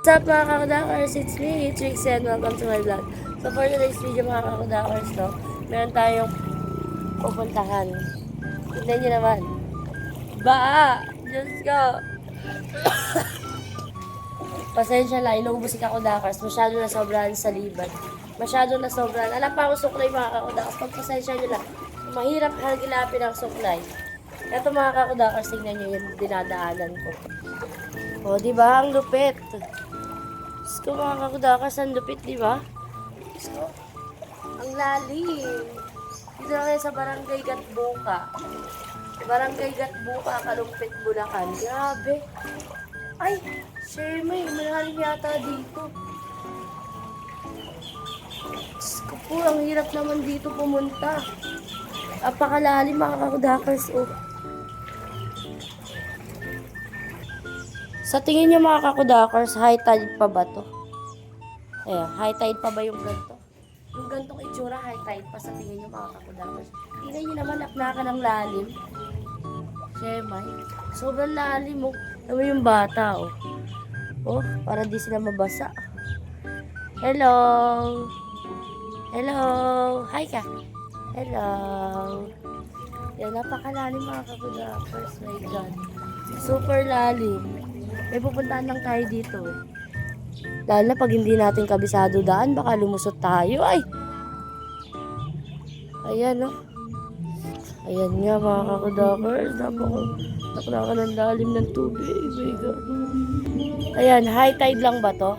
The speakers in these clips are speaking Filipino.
What's up mga kakudakers? It's me, Trix, and welcome to my vlog. So for today's video mga kakudakers, no, meron tayong pupuntahan. Tignan nyo naman. Ba! Diyos ko! Pasensya lang, inuubos si kakudakers. Masyado na sobrahan sa liban. Masyado na sobrahan. Alam pa ako suklay mga kakudakers. Pagpasensya nyo lang. Mahirap hagilapin ang suklay. Ito mga kakudakers, tingnan nyo yung dinadaanan ko. O, di ba? Ang lupit. Ko, mga kakudakas, ang lupit, di ba? Ko, ang lalim. Dito na sa Barangay Gatbuka. Barangay Gatbuka, Kalumpit, Bulacan. Grabe. Ay, Shermay, malalim yata dito. Diyos ko po, ang hirap naman dito pumunta. Apakalalim, mga kakudakers. Oh. Sa tingin niyo mga kakudakers, high tide pa ba to? Ayan, high tide pa ba yung ganito? Yung gantong itsura, high tide pa sa tingin niyo mga kakudakers. Tingnan niyo naman, naknaka ng lalim. Shemay. Sobrang lalim. Oh. Alam yung bata, oh. Oh, para di sila mabasa. Hello! Hello! Hi ka! Hello! Yan, napakalalim mga kakudakers. My God. Super lalim. May pupuntahan lang tayo dito. Lalo na pag hindi natin kabisado daan, baka lumusot tayo. Ay! Ayan oh. Ayan nga mga kakudakers. Napaka, napaka ng lalim ng tubig. Oh my God. Ayan, high tide lang ba to?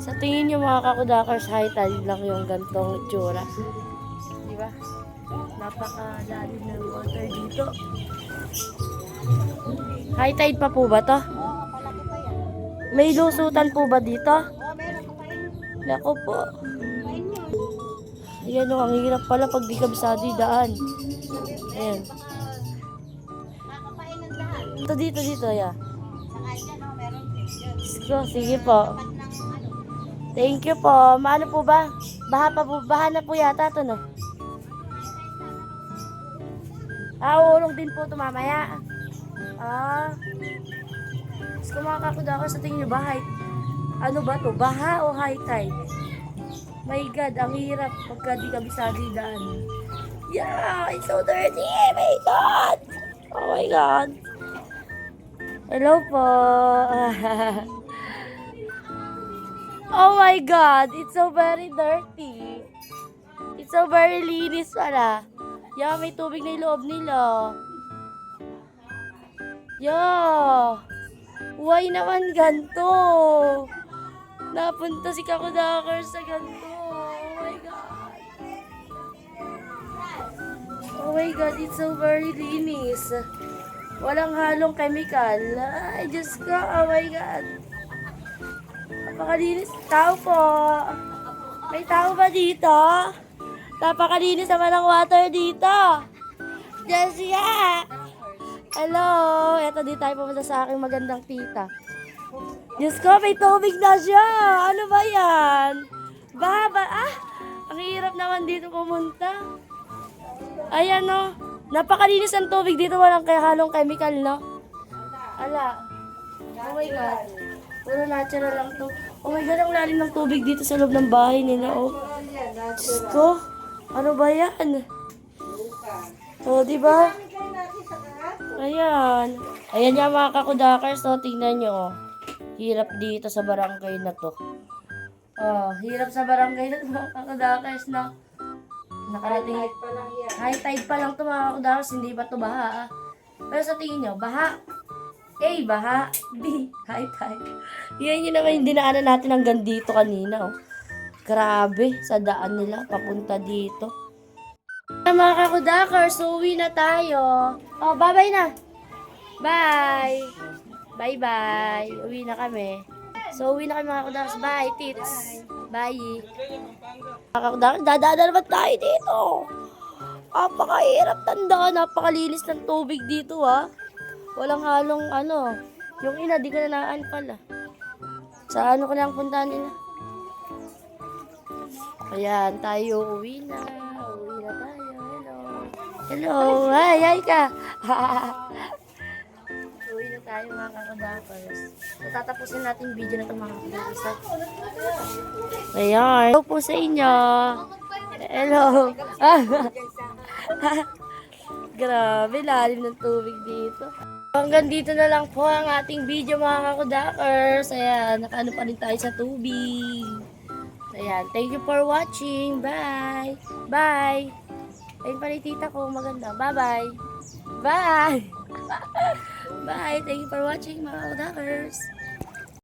Sa tingin nyo mga kakudakers, high tide lang yung gantong itsura. Di ba? Napakalalim ng water dito. High tide pa po ba to? May lusutan po ba dito? Nako po. Ayan o, ang hirap pala pag di kabisado yung daan. Ayan. Ito dito, dito, ya. Yun. So, sige po. Ano. Thank you po. Maano po ba? Baha pa po, baha na po yata to, no? Ah, din po ito mamaya. Ah. Mas kumakakod ako sa tingin nyo ba, ano ba to? Baha o high tide? My God, ang hirap pagka di kabisado yung daan. Yeah, it's so dirty. My God. Oh my God. Hello po. oh my God, it's so very dirty. It's so very linis pala. Yeah, may tubig na loob nila. Yeah. Why naman ganto? Napunta si Kakudakar sa ganto. Oh my God. Oh my God, it's so very linis. Walang halong chemical. Ay, Diyos ko. Oh my God. Napakalinis. Tao po. May tao ba dito? Napakalinis naman ang water dito. Jessica! Hello! Ito di tayo pumunta sa aking magandang tita. Diyos ko, may tubig na siya! Ano ba yan? Baba, ah! Ang hirap naman dito pumunta. Ayan no. Napakalinis ang tubig dito. Walang halong chemical, no? Ala. Oh my God. Puro natural lang to. Oh my God, ang lalim ng tubig dito sa loob ng bahay nila, oh. Diyos ko. Ano ba yan? Oh, di ba? Ayan. Ayan nga mga kakudakers, no? Tingnan nyo, oh. Hirap dito sa barangay na to. Oh, hirap sa barangay na to, mga kakudakers, no? Nakarating. High tide pa lang to mga kakudakers, hindi pa to baha, ah. Pero sa tingin nyo, baha. A, baha. B, high tide. Yan yun naman yung dinaanan natin hanggang dito kanina, oh. Grabe, sa daan nila, papunta dito. Mga kakudakers, uwi na tayo. Oh, bye-bye na. Bye. Bye-bye. Uwi na kami. So, uwi na kami mga kakudakers. Bye, tits. Bye. Mga kakudakers, dadaan na naman tayo dito. Napakahirap tandaan. Napakalinis ng tubig dito, ha. Walang halong ano. Yung ina, di ko na naan pala. Sa ano ko lang puntahan nila. Ayan, tayo uwi na. Uwi na tayo. Hello. Hello. Hi, hi ka. uwi na tayo mga kakadapers. So, tatapusin natin yung video na ito mga kakudakers. ha? Ayan. Hello po sa inyo. Hello. Grabe, lalim ng tubig dito. Hanggang dito na lang po ang ating video mga kakudakers. Ayan, nakaano pa rin tayo sa tubig. Ayan, thank you for watching. Bye. Bye. Ayun pa rin tita ko, maganda. Bye-bye. Bye. Bye. Thank you for watching mga kakudakers.